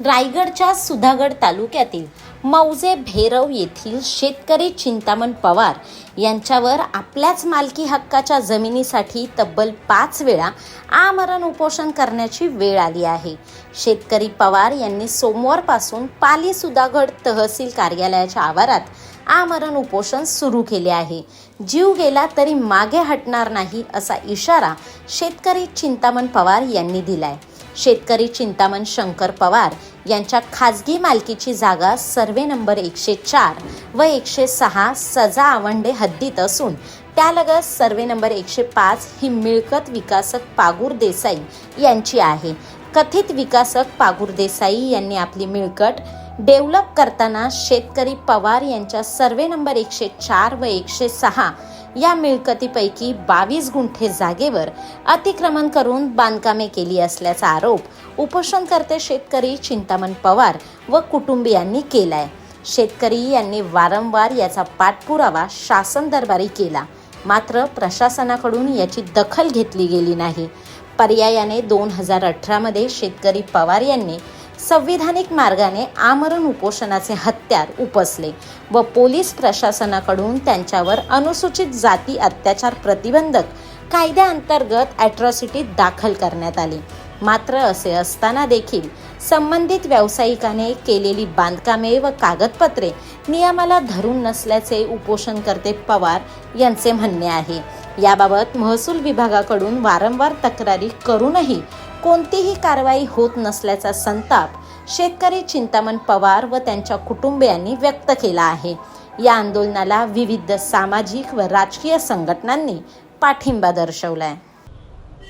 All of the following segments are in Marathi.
रायगडच्या सुधागड तालुक्यातील मौजे भेरव येथील शेतकरी चिंतामण पवार यांच्यावर आपल्याच मालकी हक्काच्या जमिनीसाठी तब्बल पाच वेळा आमरण उपोषण करण्याची वेळ आली आहे. शेतकरी पवार यांनी सोमवारपासून पाली सुधागड तहसील कार्यालयाच्या आवारात आमरण उपोषण सुरू केले आहे. जीव गेला तरी मागे हटणार नाही असा इशारा शेतकरी चिंतामण पवार यांनी दिलाय. शेतकरी चिंतामण शंकर पवार यांच्या खाजगी मालकीची जागा सर्वे नंबर एकशे चार व एकशे सहा सजा आवंडे हद्दीत असून त्यालगत सर्वे नंबर एकशे पाच ही मिळकत विकासक पागूर देसाई यांची आहे. कथित विकासक पागूर देसाई यांनी आपली मिळकत डेव्हलप करताना शेतकरी पवार यांच्या सर्वे नंबर एकशे चार व एकशे सहा या मिळकतीपैकी बावीस गुंठे जागेवर अतिक्रमण करून बांधकामे केली असल्याचा आरोप उपोषणकर्ते शेतकरी चिंतामण पवार व कुटुंबियांनी केलाय. शेतकरी यांनी वारंवार याचा पाठपुरावा शासन दरबारी केला. मात्र प्रशासनाकडून याची दखल घेतली गेली नाही. पर्यायाने दोन हजार अठरामध्ये शेतकरी पवार यांनी संविधानिक मार्गाने आमरण उपोषणाचे हत्यार उपसले व पोलीस प्रशासनाकडून त्यांच्यावर अनुसूचित जाती अत्याचार प्रतिबंधक कायद्याअंतर्गत ॲट्रॉसिटी दाखल करण्यात आली. मात्र असे असताना देखील संबंधित व्यावसायिकाने केलेली बांधकामे व कागदपत्रे नियमाला धरून नसल्याचे उपोषणकर्ते पवार यांचे म्हणणे आहे. याबाबत महसूल विभागाकडून वारंवार तक्रारी करूनही कोणतीही कारवाई होत नसल्याचा संताप शेतकरी चिंतामण पवार व त्यांच्या कुटुंबियांनी व्यक्त केला आहे. या आंदोलनाला विविध सामाजिक व राजकीय संघटनांनी पाठिंबा दर्शवला आहे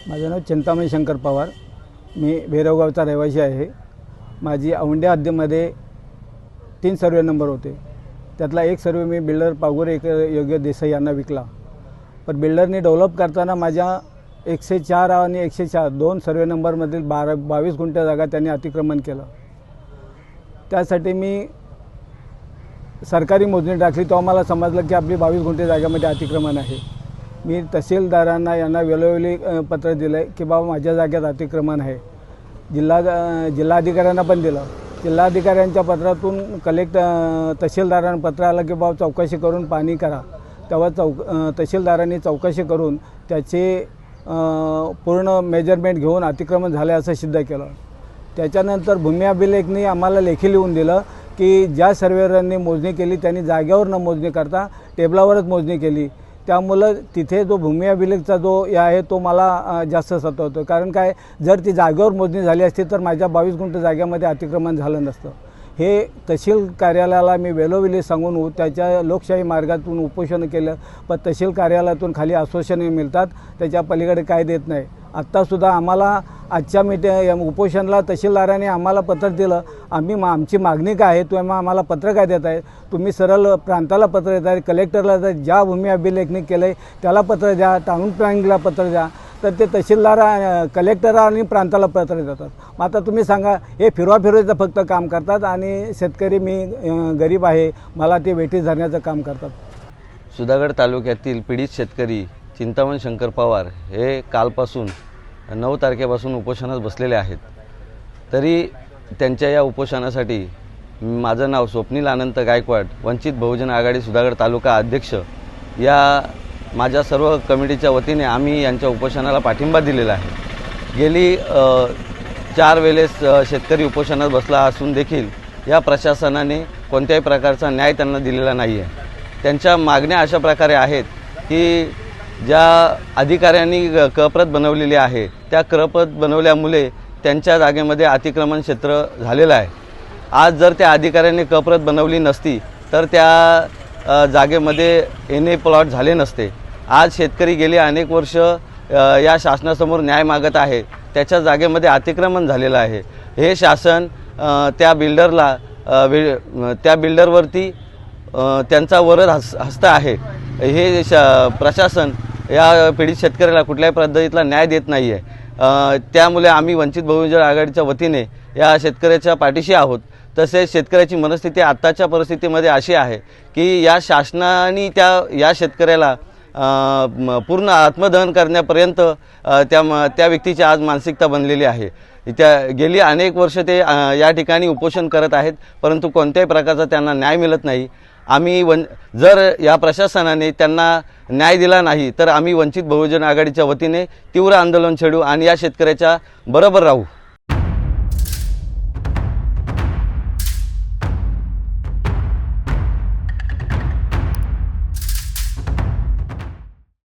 माझं नाव चिंतामणी शंकर पवार. मी भैरवगावचा रहिवासी आहे. माझी औंढ्या हद्दीमध्ये तीन सर्वे नंबर होते. त्यातला एक सर्वे मी बिल्डर पागोरे एक योग्य देसाई यांना विकला. पण बिल्डरने डेव्हलप करताना माझ्या एकशे चार आणि एकशे चार दोन सर्वे नंबरमधील बारा बावीस गुंठ्या जागा त्यांनी अतिक्रमण केलं. त्यासाठी मी सरकारी मोजणी टाकली तेव्हा मला समजलं की आपली बावीस गुंठे जागेमध्ये अतिक्रमण आहे. मी तहसीलदारांना यांना वेळोवेळी पत्र दिलं आहे की बाबा माझ्या जागेत अतिक्रमण आहे. जिल्हा जिल्हाधिकाऱ्यांना पण दिलं. जिल्हाधिकाऱ्यांच्या पत्रातून कलेक्ट तहसीलदारांना पत्र आलं की बाबा चौकशी करून पाणी करा. तेव्हा चौक तहसीलदारांनी चौकशी करून त्याचे पूर्ण मेजरमेंट घेऊन अतिक्रमण झाले असं सिद्ध केलं. त्याच्यानंतर भूमी अभिलेखने आम्हाला लेखी लिहून दिलं की ज्या सर्वेअरांनी मोजणी केली त्यांनी जाग्यावर न मोजणी करता टेबलावरच मोजणी केली. त्यामुळं तिथे जो भूमी अभिलेखचा जो हे आहे तो मला जास्त सतवतो कारण काय जर ती जागेवर मोजणी झाली असती तर माझ्या बावीस गुंठ जाग्यामध्ये अतिक्रमण झालं नसतं. हे तहसील कार्यालयाला मी वेळोवेळी सांगून त्याच्या लोकशाही मार्गातून उपोषण केलं. पण तहसील कार्यालयातून खाली आश्वासने मिळतात. त्याच्या पलीकडे काय देत नाही. आत्तासुद्धा आम्हाला आजच्या मिटे उपोषणला उपोषणाला तहसीलदाराने आम्हाला पत्र दिलं. आम्ही मा आमची मागणी काय आहे तुम्ही आम्हाला पत्र काय देत आहे तुम्ही सरळ प्रांताला पत्र देत आहे कलेक्टरला ज्या भूमी अभिलेखनी केलं आहे त्याला पत्र द्या टाऊन प्लॅनिंगला पत्र द्या. तर ते तहसीलदार कलेक्टर आणि प्रांताला पत्र देतात. मग आता तुम्ही सांगा हे फिरवा फिरवायचं फक्त काम करतात आणि शेतकरी मी गरीब आहे मला ते वेटीस धरण्याचं काम करतात. सुधागड तालुक्यातील पीडित शेतकरी चिंतामण शंकर पवार हे कालपासून नऊ तारखेपासून उपोषणात बसलेले आहेत. तरी त्यांच्या या उपोषणासाठी माझं नाव स्वप्नील अनंत गायकवाड वंचित बहुजन आघाडी सुधागड तालुका अध्यक्ष या माझ्या सर्व कमिटीच्या वतीने आम्ही यांच्या उपोषणाला पाठिंबा दिलेला आहे. गेली चार वेळेस शेतकरी उपोषणात बसला असून देखील या प्रशासनाने कोणत्याही प्रकारचा न्याय त्यांना दिलेला नाही आहे त्यांच्या मागण्या अशा प्रकारे आहेत की ज्या अधिकाऱ्यांनी कप्रत बनवलेली आहे त्या कप्रत बनवल्यामुळे त्यांच्या जागेमध्ये अतिक्रमण क्षेत्र झालेलं आहे. आज जर त्या अधिकाऱ्यांनी कप्रत बनवली नसती तर त्या जागेमध्ये एन ए प्लॉट झाले नसते. आज शेतकरी गेले अनेक वर्ष या शासनासमोर न्याय मागत आहे. त्याच्या जागेमध्ये अतिक्रमण झालेलं आहे. हे शासन त्या बिल्डरला त्या बिल्डरवरती त्यांचा वरद हस हस्त आहे. हे श प्रशासन या पीडित शेतकऱ्याला कुठल्याही पद्धतीतला न्याय देत नाही आहे त्यामुळे आम्ही वंचित बहुजन आघाडीच्या वतीने या शेतकऱ्याच्या पाठीशी आहोत. तसेच शेतकऱ्याची मनस्थिती आत्ताच्या परिस्थितीमध्ये अशी आहे की या शासनाने त्या या शेतकऱ्याला पूर्ण आत्मदहन करण्यापर्यंत त्या म- त्या व्यक्तीची आज मानसिकता बनलेली आहे. त्या गेली अनेक वर्ष ते या ठिकाणी उपोषण करत आहेत परंतु कोणत्याही प्रकारचा त्यांना न्याय मिळत नाही. आम्ही वन जर या प्रशासनाने त्यांना न्याय दिला नाही तर आम्ही वंचित बहुजन आघाडीच्या वतीने तीव्र आंदोलन छेडू आणि या शेतकऱ्याच्या बरोबर राहू.